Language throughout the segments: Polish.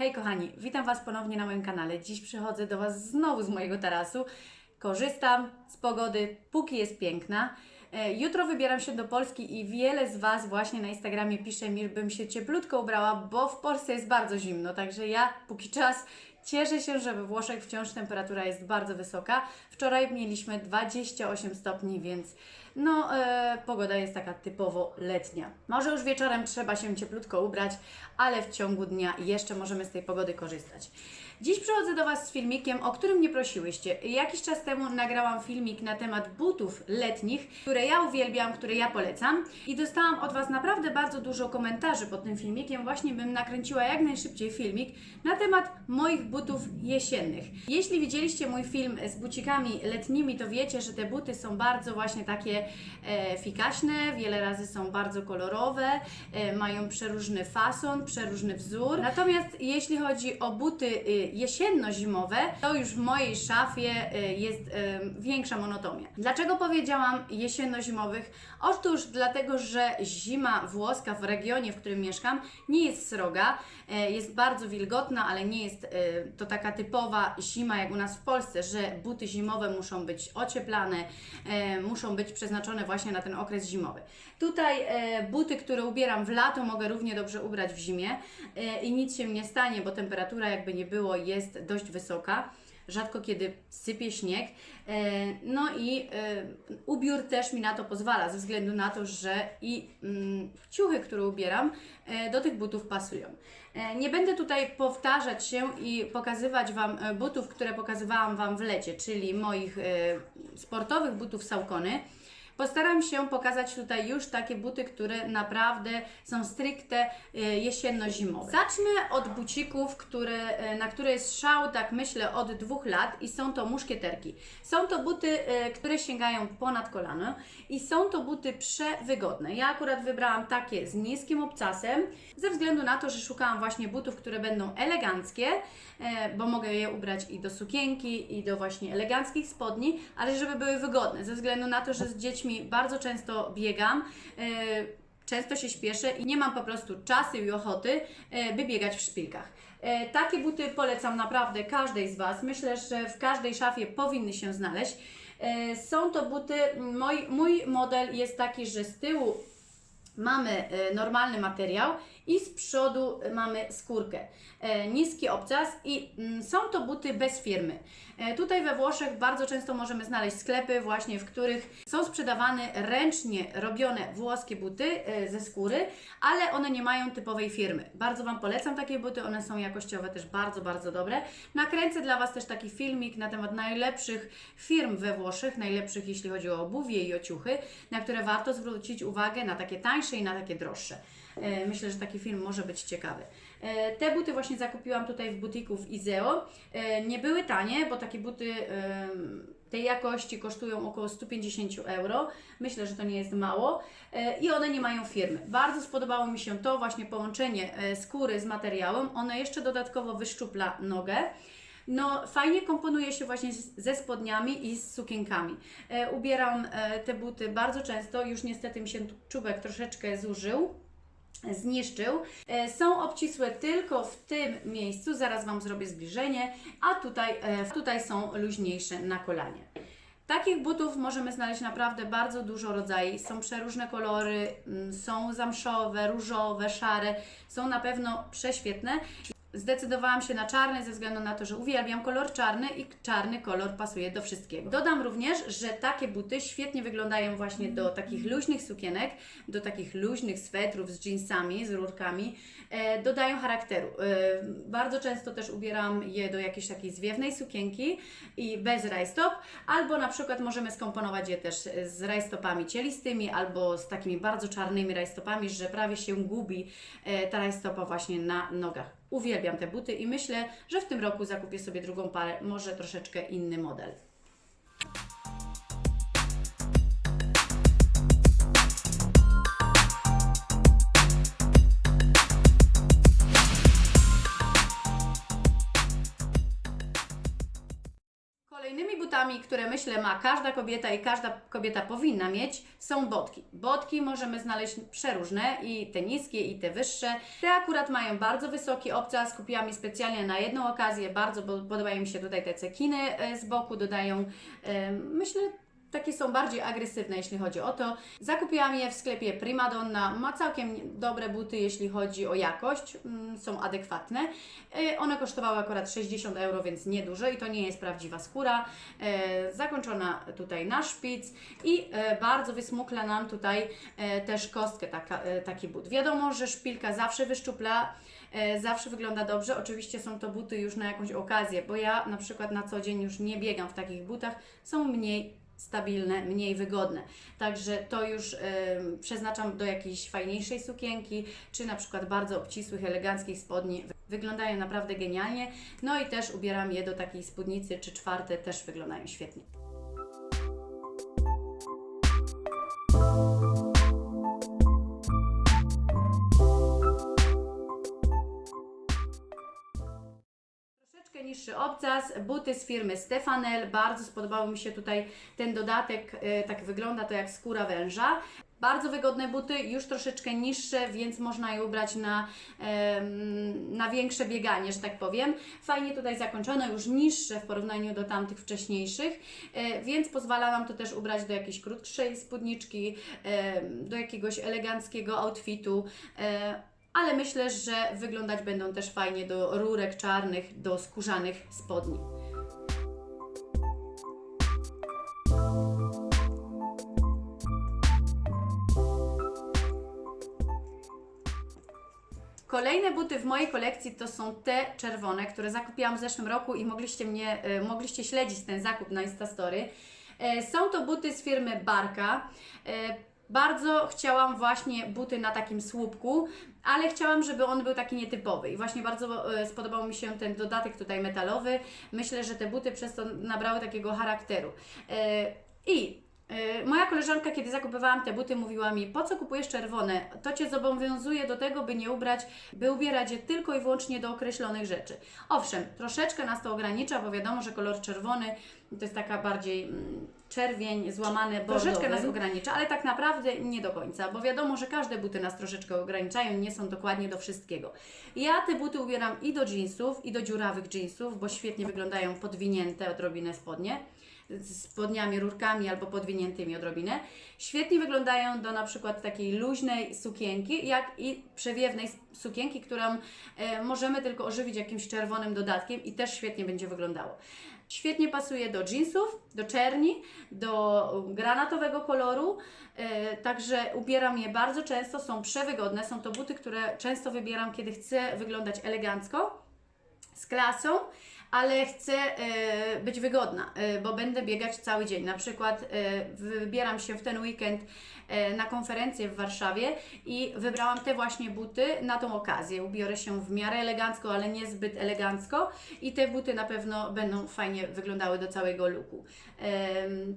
Hej kochani, witam Was ponownie na moim kanale. Dziś przychodzę do Was znowu z mojego tarasu. Korzystam z pogody, póki jest piękna. E, Jutro wybieram się do Polski i wiele z Was właśnie na Instagramie pisze mi, bym się cieplutko ubrała, bo w Polsce jest bardzo zimno. Także ja póki czas cieszę się, że we Włoszech wciąż temperatura jest bardzo wysoka. Wczoraj mieliśmy 28 stopni, więc no e, pogoda jest taka typowo letnia. Może już wieczorem trzeba się cieplutko ubrać, ale w ciągu dnia jeszcze możemy z tej pogody korzystać. Dziś przychodzę do Was z filmikiem, o którym mnie prosiłyście. Jakiś czas temu nagrałam filmik na temat butów letnich, które ja uwielbiam, które ja polecam i dostałam od Was naprawdę bardzo dużo komentarzy pod tym filmikiem. Właśnie bym nakręciła jak najszybciej filmik na temat moich butów jesiennych. Jeśli widzieliście mój film z bucikami letnimi, to wiecie, że te buty są bardzo właśnie takie e, fikaśne, wiele razy są bardzo kolorowe, e, mają przeróżny fason, przeróżny wzór. Natomiast jeśli chodzi o buty y, jesienno-zimowe, to już w mojej szafie y, jest y, większa monotonia. Dlaczego powiedziałam jesienno-zimowych? Otóż dlatego, że zima włoska w regionie, w którym mieszkam, nie jest sroga, e, jest bardzo wilgotna, ale nie jest to taka typowa zima jak u nas w Polsce, że buty zimowe muszą być ocieplane, muszą być przeznaczone właśnie na ten okres zimowy. Tutaj buty, które ubieram w lato, mogę równie dobrze ubrać w zimie i nic się nie stanie, bo temperatura jakby nie było jest dość wysoka. Rzadko kiedy sypie śnieg. E, No i e, ubiór też mi na to pozwala, ze względu na to, że i mm, ciuchy, które ubieram, e, do tych butów pasują. Nie będę tutaj powtarzać się i pokazywać Wam butów, które pokazywałam Wam w lecie, czyli moich sportowych butów Saucony. Postaram się pokazać tutaj już takie buty, które naprawdę są stricte e, jesienno-zimowe. Zacznę od bucików, które, e, na które jest szał, tak myślę, od dwóch lat i są to muszkieterki. Są to buty, e, które sięgają ponad kolano i są to buty przewygodne. Ja akurat wybrałam takie z niskim obcasem, ze względu na to, że szukałam właśnie butów, które będą eleganckie, bo mogę je ubrać i do sukienki, i do właśnie eleganckich spodni, ale żeby były wygodne, ze względu na to, że z dziećmi bardzo często biegam. e, Często się śpieszę i nie mam po prostu czasu i ochoty, e, by biegać w szpilkach. E, Takie buty polecam naprawdę każdej z Was. Myślę, że w każdej szafie powinny się znaleźć. Są to buty, mój, mój model jest taki, że z tyłu mamy e, normalny materiał i z przodu mamy skórkę. E, Niski obcas i mm, są to buty bez firmy. E, Tutaj we Włoszech bardzo często możemy znaleźć sklepy właśnie, w których są sprzedawane ręcznie robione włoskie buty e, ze skóry, ale one nie mają typowej firmy. Bardzo Wam polecam takie buty, one są jakościowe też bardzo, bardzo dobre. Nakręcę dla Was też taki filmik na temat najlepszych firm we Włoszech, najlepszych jeśli chodzi o obuwie i o ciuchy, na które warto zwrócić uwagę, na takie tańsze i na takie droższe. E, Myślę, że taki film może być ciekawy. E, Te buty właśnie zakupiłam tutaj w butiku w Izeo. E, Nie były tanie, bo takie buty tej jakości kosztują około 150 euro. Myślę, że to nie jest mało. I one nie mają firmy. Bardzo spodobało mi się to właśnie połączenie skóry z materiałem. One jeszcze dodatkowo wyszczupla nogę. No, fajnie komponuje się właśnie ze spodniami i z sukienkami. E, ubieram e, te buty bardzo często, już niestety mi się czubek troszeczkę zużył zniszczył. E, Są obcisłe tylko w tym miejscu, zaraz Wam zrobię zbliżenie, a tutaj, tutaj są luźniejsze na kolanie. Takich butów możemy znaleźć naprawdę bardzo dużo rodzajów. Są przeróżne kolory, mm, są zamszowe, różowe, szare. Są na pewno prześwietne. Zdecydowałam się na czarny ze względu na to, że uwielbiam kolor czarny i czarny kolor pasuje do wszystkiego. Dodam również, że takie buty świetnie wyglądają właśnie do takich luźnych sukienek, do takich luźnych swetrów z jeansami, z rurkami. E, dodają charakteru. E, bardzo często też ubieram je do jakiejś takiej zwiewnej sukienki i bez rajstop, albo na przykład możemy skomponować je też z rajstopami cielistymi, albo z takimi bardzo czarnymi rajstopami, że prawie się gubi e, ta rajstopa właśnie na nogach. Uwielbiam te buty i myślę, że w tym roku zakupię sobie drugą parę, może troszeczkę inny model. Które myślę ma każda kobieta i każda kobieta powinna mieć, są botki. Botki możemy znaleźć przeróżne, i te niskie, i te wyższe. Te akurat mają bardzo wysoki obcas, kupiłam je specjalnie na jedną okazję, bardzo podobają mi się tutaj te cekiny e, z boku, dodają, e, myślę, takie są bardziej agresywne, jeśli chodzi o to. Zakupiłam je w sklepie Primadonna. Ma całkiem dobre buty, jeśli chodzi o jakość. Mm, Są adekwatne. E, One kosztowały akurat 60 euro, więc niedużo i to nie jest prawdziwa skóra. E, Zakończona tutaj na szpic i e, bardzo wysmukla nam tutaj też kostkę taka, taki but. Wiadomo, że szpilka zawsze wyszczupla, zawsze wygląda dobrze. Oczywiście są to buty już na jakąś okazję, bo ja na przykład na co dzień już nie biegam w takich butach. Są mniej stabilne, mniej wygodne. Także to już em, przeznaczam do jakiejś fajniejszej sukienki, czy na przykład bardzo obcisłych, eleganckich spodni. Wyglądają naprawdę genialnie. No i też ubieram je do takiej spódnicy, czy czwarte też wyglądają świetnie. Niższy obcas, buty z firmy Stefanel. Bardzo spodobał mi się tutaj ten dodatek, e, tak wygląda to jak skóra węża. Bardzo wygodne buty, już troszeczkę niższe, więc można je ubrać na, na większe bieganie, że tak powiem. Fajnie tutaj zakończone, już niższe w porównaniu do tamtych wcześniejszych, e, więc pozwala nam to też ubrać do jakiejś krótszej spódniczki, em, do jakiegoś eleganckiego outfitu. E, ale myślę, że wyglądać będą też fajnie do rurek czarnych, do skórzanych spodni. Kolejne buty w mojej kolekcji to są te czerwone, które zakupiłam w zeszłym roku i mogliście mnie, e, mogliście śledzić ten zakup na Instastory. E, Są to buty z firmy Barka. Bardzo chciałam właśnie buty na takim słupku, ale chciałam, żeby on był taki nietypowy. I właśnie bardzo e, spodobał mi się ten dodatek tutaj metalowy. Myślę, że te buty przez to nabrały takiego charakteru. E, I moja koleżanka, kiedy zakupywałam te buty, mówiła mi, po co kupujesz czerwone? To Cię zobowiązuje do tego, by nie ubrać, by ubierać je tylko i wyłącznie do określonych rzeczy. Owszem, troszeczkę nas to ogranicza, bo wiadomo, że kolor czerwony to jest taka bardziej mm, czerwień, złamane, troszeczkę nas ogranicza, ale tak naprawdę nie do końca, bo wiadomo, że każde buty nas troszeczkę ograniczają, nie są dokładnie do wszystkiego. Ja te buty ubieram i do jeansów, i do dziurawych jeansów, bo świetnie wyglądają podwinięte odrobinę spodnie spodniami, rurkami albo podwiniętymi odrobinę. Świetnie wyglądają do na przykład takiej luźnej sukienki, jak i przewiewnej sukienki, którą e, możemy tylko ożywić jakimś czerwonym dodatkiem i też świetnie będzie wyglądało. Świetnie pasuje do jeansów, do czerni, do granatowego koloru, e, także ubieram je bardzo często, są przewygodne, są to buty, które często wybieram, kiedy chcę wyglądać elegancko, z klasą, ale chcę e, być wygodna, e, bo będę biegać cały dzień. Na przykład e, wybieram się w ten weekend na konferencję w Warszawie i wybrałam te właśnie buty na tą okazję. Ubiorę się w miarę elegancko, ale nie zbyt elegancko i te buty na pewno będą fajnie wyglądały do całego looku.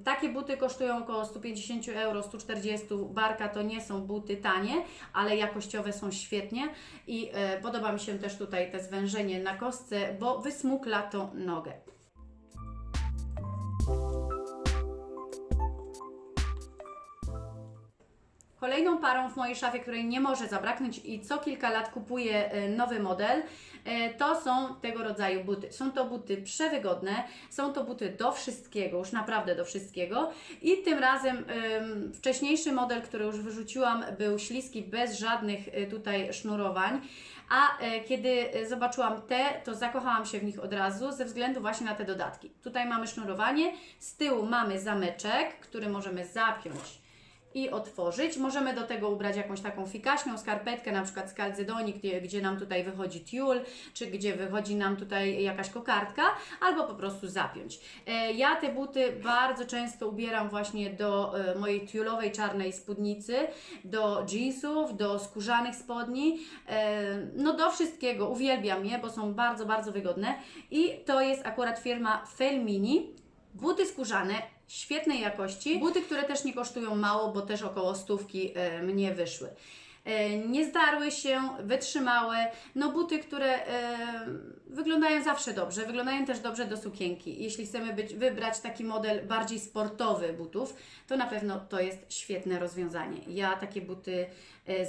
Takie buty kosztują około 150 euro, 140 barka to nie są buty tanie, ale jakościowe są świetnie i podoba mi się też tutaj te zwężenie na kostce, bo wysmukla to nogę. Kolejną parą w mojej szafie, której nie może zabraknąć i co kilka lat kupuję e, nowy model, e, to są tego rodzaju buty. Są to buty przewygodne, są to buty do wszystkiego, już naprawdę do wszystkiego. I tym razem em, wcześniejszy model, który już wyrzuciłam, był śliski, bez żadnych e, tutaj sznurowań. A kiedy zobaczyłam te, to zakochałam się w nich od razu ze względu właśnie na te dodatki. Tutaj mamy sznurowanie, z tyłu mamy zameczek, który możemy zapiąć i otworzyć. Możemy do tego ubrać jakąś taką fikaśną skarpetkę, na przykład z kalcedonii, gdzie, gdzie nam tutaj wychodzi tiul, czy gdzie wychodzi nam tutaj jakaś kokardka, albo po prostu zapiąć. E, Ja te buty bardzo często ubieram właśnie do e, mojej tiulowej czarnej spódnicy, do jeansów, do skórzanych spodni, e, no do wszystkiego. Uwielbiam je, bo są bardzo, bardzo wygodne i to jest akurat firma Felmini. Buty skórzane, świetnej jakości. Buty, które też nie kosztują mało, bo też około stówki e, mnie wyszły. e, nie zdarły się, wytrzymałe. No buty, które e, wyglądają zawsze dobrze, wyglądają też dobrze do sukienki. Jeśli chcemy być, wybrać taki model bardziej sportowy butów, to na pewno to jest świetne rozwiązanie. Ja takie buty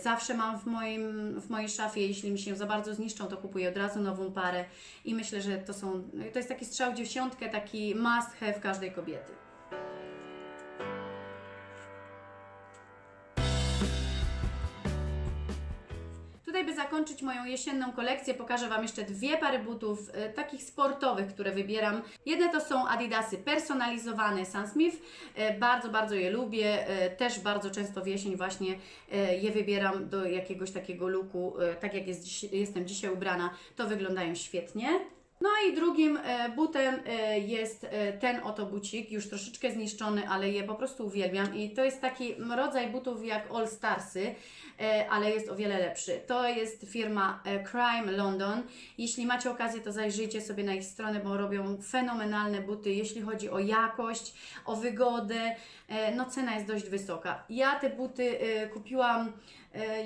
zawsze mam w, moim, w mojej szafie. Jeśli mi się za bardzo zniszczą, to kupuję od razu nową parę i myślę, że to są, to jest taki strzał dziesiątkę, taki must have każdej kobiety. Zakończyć moją jesienną kolekcję, pokażę Wam jeszcze dwie pary butów e, takich sportowych, które wybieram. Jedne to są Adidasy personalizowane Sam Smith. E, bardzo, bardzo je lubię. E, też bardzo często w jesień właśnie e, je wybieram do jakiegoś takiego looku, e, tak jak jest, dziś- jestem dzisiaj ubrana, to wyglądają świetnie. No i drugim e, butem e, jest e, ten oto bucik, już troszeczkę zniszczony, ale je po prostu uwielbiam i to jest taki rodzaj butów jak All Starsy, ale jest o wiele lepszy. To jest firma Crime London. Jeśli macie okazję, to zajrzyjcie sobie na ich stronę, bo robią fenomenalne buty, jeśli chodzi o jakość, o wygodę. No cena jest dość wysoka. Ja te buty kupiłam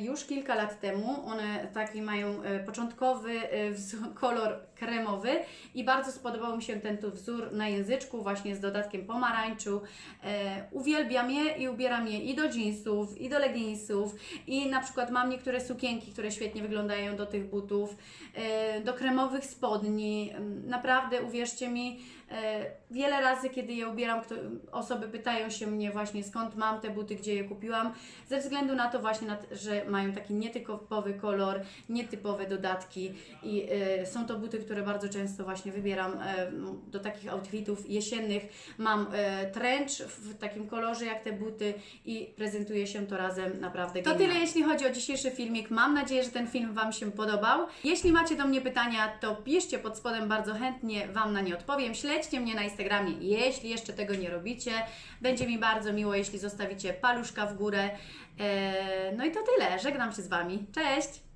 już kilka lat temu. One taki mają e, początkowy e, kolor kremowy i bardzo spodobał mi się ten tu wzór na języczku właśnie z dodatkiem pomarańczu. E, uwielbiam je i ubieram je i do jeansów, i do leginsów i na przykład mam niektóre sukienki, które świetnie wyglądają do tych butów, e, do kremowych spodni. Naprawdę uwierzcie mi, e, wiele razy kiedy je ubieram, osoby pytają się mnie właśnie skąd mam te buty, gdzie je kupiłam, ze względu na to właśnie, że mają taki nietypowy kolor, nietypowe dodatki i e, są to buty, które bardzo często właśnie wybieram e, do takich outfitów jesiennych. Mam e, trench w takim kolorze jak te buty i prezentuje się to razem naprawdę To tyle jeśli chodzi o dzisiejszy filmik. Mam nadzieję, że ten film Wam się podobał. Jeśli macie do mnie pytania, to piszcie pod spodem, bardzo chętnie Wam na nie odpowiem. Śledźcie mnie na Instagramie, jeśli jeszcze tego nie robicie. Będzie mi bardzo miło, jeśli zostawicie paluszka w górę. E, No i to tyle. Żegnam się z Wami. Cześć!